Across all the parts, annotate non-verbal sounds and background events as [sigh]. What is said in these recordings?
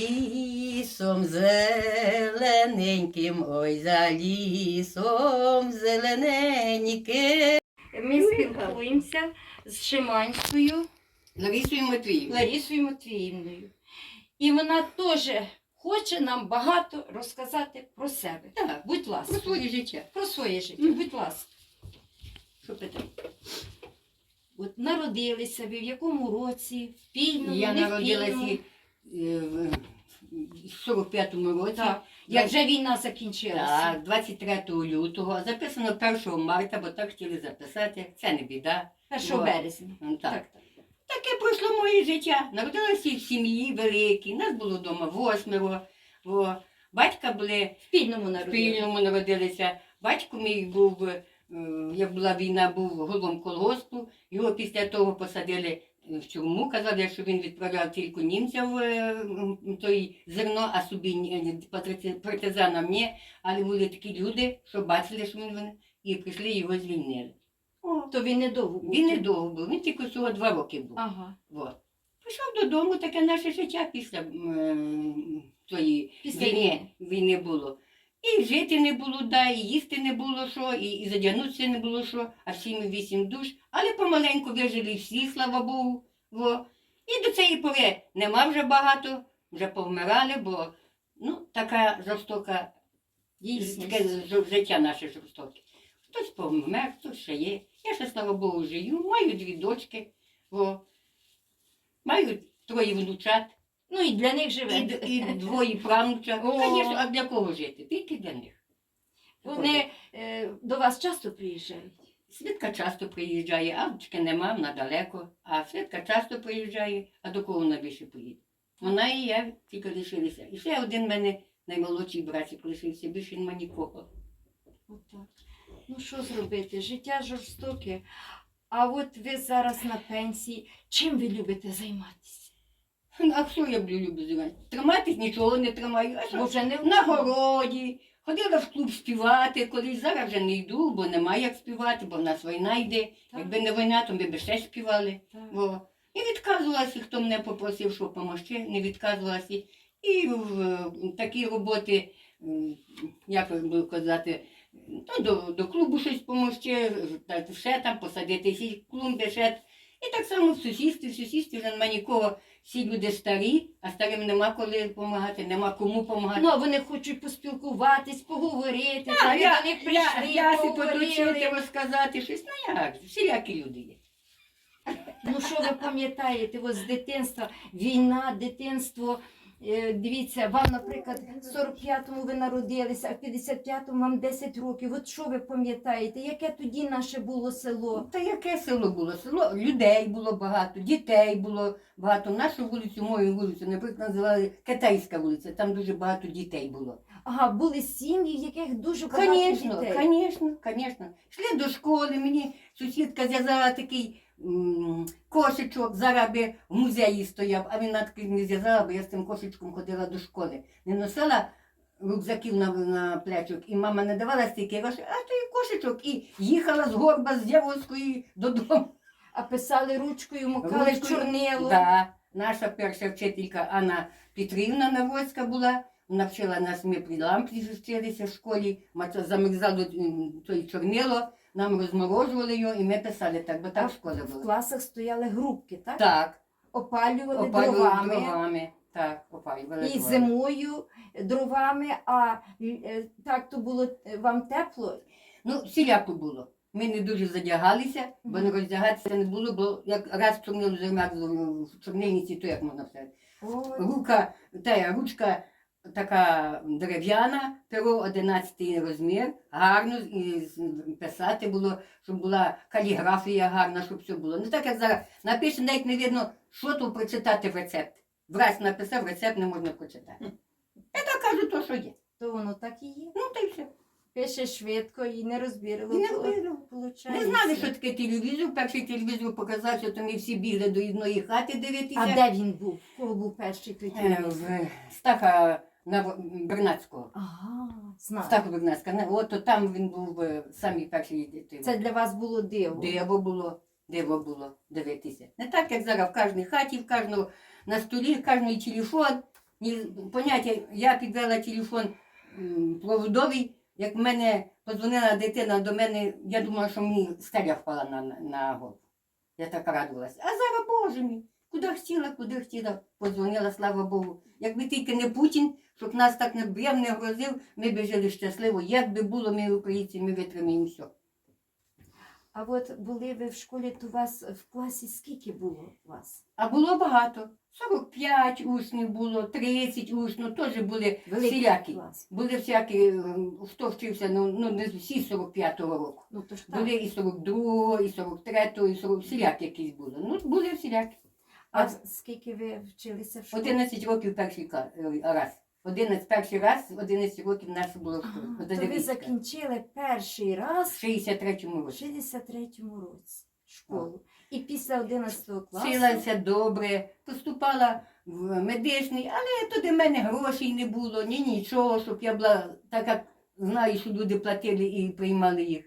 Лісом зелененьким, ой, за лісом зелененьким. Ми спілкуємося з Шиманською Ларисою Матвіївною. Ларісою Матвіївною. І вона теж хоче нам багато розказати про себе. Так, Будь ласка, про своє життя. про своє життя. Будь ласка. Що питати? От народилися ви в якому році? В пільному, Я не в народилася пільному? Е, в 45-му році. Так. Як вже війна закінчилася. Так, 23 лютого. Записано 1 марта, бо так хотіли записати. Це не біда. 1 Во. березня. Ну, Так. Так, так. Таке пройшло моє життя. Народилася в сім'ї великій. Нас було вдома восьмеро. Во. Батька були В пільному в. Пільному народилися. Батько мій був, е, як була війна, був головом колгоспу. Його після того посадили в тюрму. Казали, що він відправляв тільки німцям е, м, той зерно, а собі ні- партизанам ні. Але були такі люди, що бачили, що він і прийшли його звільнили. О, То він недовго був. він недовго був, він тільки всього два роки був. Ага. Вот. Пішов додому, таке наше життя після тої війни. війни було. І жити не було, да, і їсти не було що, і, і задягнутися не було що, а всі ми вісім душ. Але помаленьку вижили всі, слава Богу. Во. І до цієї пори нема вже багато, вже повмирали, бо ну, така жорстока таке життя наше жорстоке. Хтось помер, хтось ще є. Я ще, слава Богу, живу, маю дві дочки, о. маю троє внучат Ну і для них живе. д- і двоє правнучат. Звісно, а для кого жити? Тільки для них. Вони е, до вас часто приїжджають. Свідка часто приїжджає, а дочки нема, вона далеко. А свідка часто приїжджає, а до кого вона більше поїде? Вона і я тільки лишилися. І ще один в мене наймолодший братик лишився, більше нема нікого. Отак. Ну що зробити? Життя жорстоке. А от ви зараз на пенсії. Чим ви любите займатися? А що я люблю люблю займатися? Триматись нічого не тримаю. А що? Бо вже не на городі, ходила в клуб співати, колись зараз вже не йду, бо немає як співати, бо в нас війна йде. Так. Якби не війна, то ми б ще співали. Во. І відказувалася, хто мене попросив, що допомогти, не відказувалася. І в е, такі роботи, як би казати, ну, до, до клубу щось допомогти, та ще там посадити сі клумби, ще. І так само в сусідстві, в сусідстві вже нема нікого. Всі люди старі, а старим нема коли допомагати, нема кому допомагати. Ну, а вони хочуть поспілкуватись, поговорити. А, так, я, до них прийшли, я си поговорили. розказати щось. Ну як, же, всілякі люди є. Ну що ви пам'ятаєте ось з дитинства? Війна, дитинство. Е, Дивіться, вам, наприклад, в 45-му ви народилися, а в 55-му вам 10 років. От що ви пам'ятаєте? Яке тоді наше було село? Та яке село було? Село людей було багато, дітей було багато. Нашу вулицю, мою вулицю, наприклад, називали Китайська вулиця, там дуже багато дітей було. Ага, були сім'ї, в яких дуже багато Звісно, дітей. звісно, звісно. Йшли до школи, мені сусідка зв'язала такий кошечок, зараз би в музеї стояв, а він такий не зв'язала, бо я з цим кошечком ходила до школи. Не носила рюкзаків на, на плечок, і мама не давала стільки грошей, а той кошечок, і їхала з горба з Яворської додому. А писали ручкою, мукали чорнило. Да. Наша перша вчителька Анна Петрівна Наводська була. Вона вчила нас, ми при лампі зустрілися в школі, замерзало той чорнило, нам розморожували його і ми писали так, бо так школа В була. класах стояли грубки, так? Так, Опалювали опалювали дровами. дровами. Так, опалювали І дровами. зимою дровами, а е, так то було е, вам тепло. Ну, всіляко було. Ми не дуже задягалися, бо не роздягатися не було, бо як раз чорнило замерзло в чорнильниці, то як можна. Ой, Рука, та ручка така дерев'яна, перо 11 розмір, гарно і писати було, щоб була каліграфія гарна, щоб все було. Не так, як зараз напише, навіть не видно, що тут прочитати в рецепт. Враз написав, рецепт не можна прочитати. Я так кажу, то, що є. то воно так і є. Ну, та й все. Пише швидко і не розбірило. І не то- получається. Не знали, що таке телевізор. Перший телевізор показався, то ми всі бігли до одної хати дивитися. А де він був? Кого був перший той Е, в Стаха на Бернацького. Ага, знаю. Стаха Бернацька. Не, От то там він був е, самий перший дитина. Це для вас було диво. Диво було, диво було дивитися. Не так, як зараз в кожній хаті, в кожного на столі, в кожної телефон. Ні, поняття, я підвела телефон м, проводовий, як в мене подзвонила дитина до мене, я думала, що мені стеля впала на, на, на голову. Я так радувалася. А зараз, Боже мій, куди хотіла, куди хотіла, подзвонила, слава Богу. Якби тільки не Путін, щоб нас так не б'єм, не грозив, ми б жили щасливо. Як би було ми, українці, ми витримаємо все. А от були ви в школі, то у вас в класі скільки було вас? А було багато. 45 учнів було, 30 учнів, теж були всілякі. клас. Були всякі, хто вчився, ну, ну не всі 45-го року. Ну то ж так. Були і 42-го, і 43-го, і 40 всілякі якісь були. Ну, були всілякі. А скільки ви вчилися в школі? 11 років перший е, раз. 11 перший раз, 11 років наше було в школі. Ага, то ви закінчили перший раз В 63-му в році. 63-му році школу. І після 11 класу Вчилася добре, поступала в медичний, але туди в мене грошей не було, ні нічого, щоб я була, так як знаю, що люди платили і приймали їх.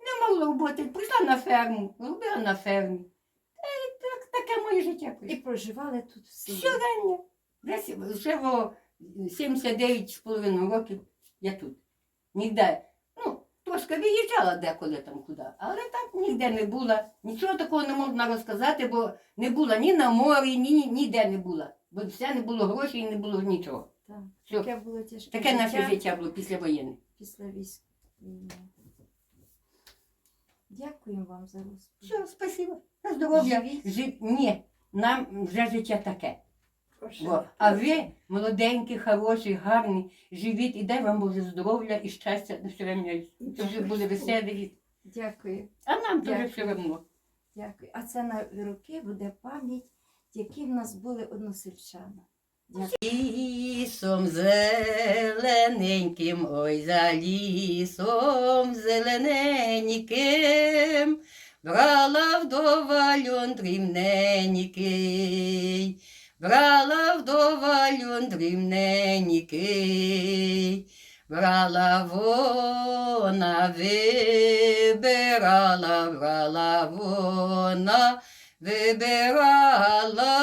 Не мала роботи, прийшла на ферму, робила на фермі. Таке моє життя і проживали тут в. Все рання. Десь вже во 79,5 років я тут. Ніде. Ну, трошки виїжджала деколи там куди, але так ніде не була. Нічого такого не можна розказати, бо не була ні на морі, ні, ні ніде не була. Бо все не було грошей, і не було нічого. Так. Все. Таке було тяжке Таке наше життя було післявоєнне. після військ. Дякую вам за розповідь. Все, спасибо. На здоров'я. Живіть. Жи... Ні, нам вже життя таке. Бо, а ви молоденькі, хороші, гарні, живіть і дай вам Боже здоров'я і щастя на все время, щоб були веселі. Дякую, А нам Дякую. все одно. дякую. А це на роки буде пам'ять, які в нас були односельчани. Лісом зелененьким, ой за лісом зелененьким, брала вдова льон дрібненький, брала вдова льон дрібненький, брала вона, вибирала, брала вона, вибирала.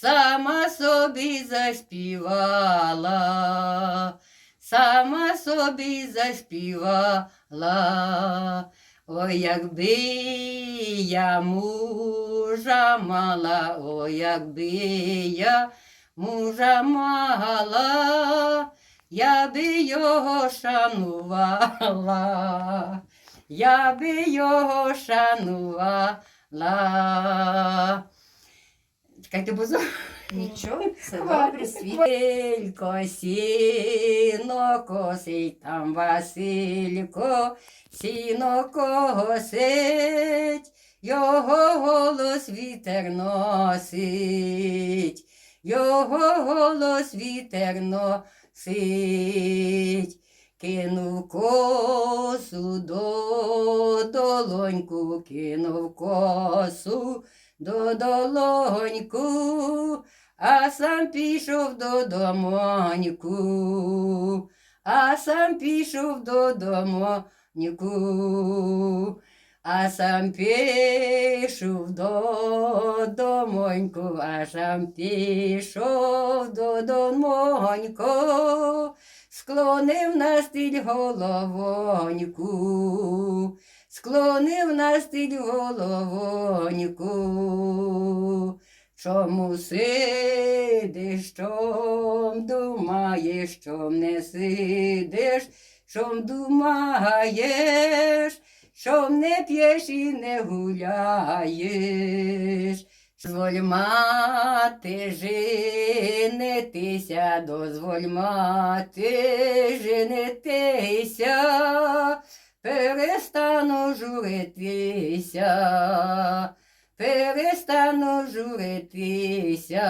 Сама собі заспівала, сама собі заспівала. Ой, якби я мужа мала, ой, якби я мужа мала, я би його шанувала, я би його шанувала. Чекайте, бо зо- [laughs] Нічого, все добре. Василько, сіно косить, там Василько, сіно косить, його голос вітер носить, його голос вітер носить. Кинув косу до долоньку, кинув косу до долоньку, а сам пішов до домоньку, а сам пішов до домоньку, а сам пішов до домоньку, а сам пішов до домоньку, склонив на стиль головоньку склонив на стиль головоньку. Чому сидиш, чом думаєш, чом не сидиш, чом думаєш, чом не п'єш і не гуляєш. Дозволь мати женитися, дозволь мати женитися, перестану журитися, перестану журитися,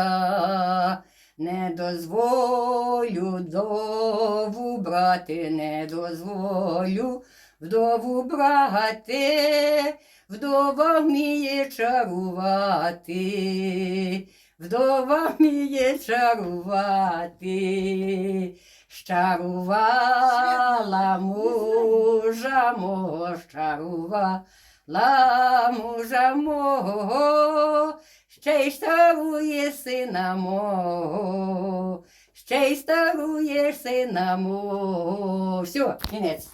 не дозволю вдову брати, не дозволю вдову брати, вдова вміє чарувати, вдова вміє чарувати. Щарувала мужа мого, щарувала мужа мого, ще й старує сина мого, ще й старує сина мого. Все, кінець.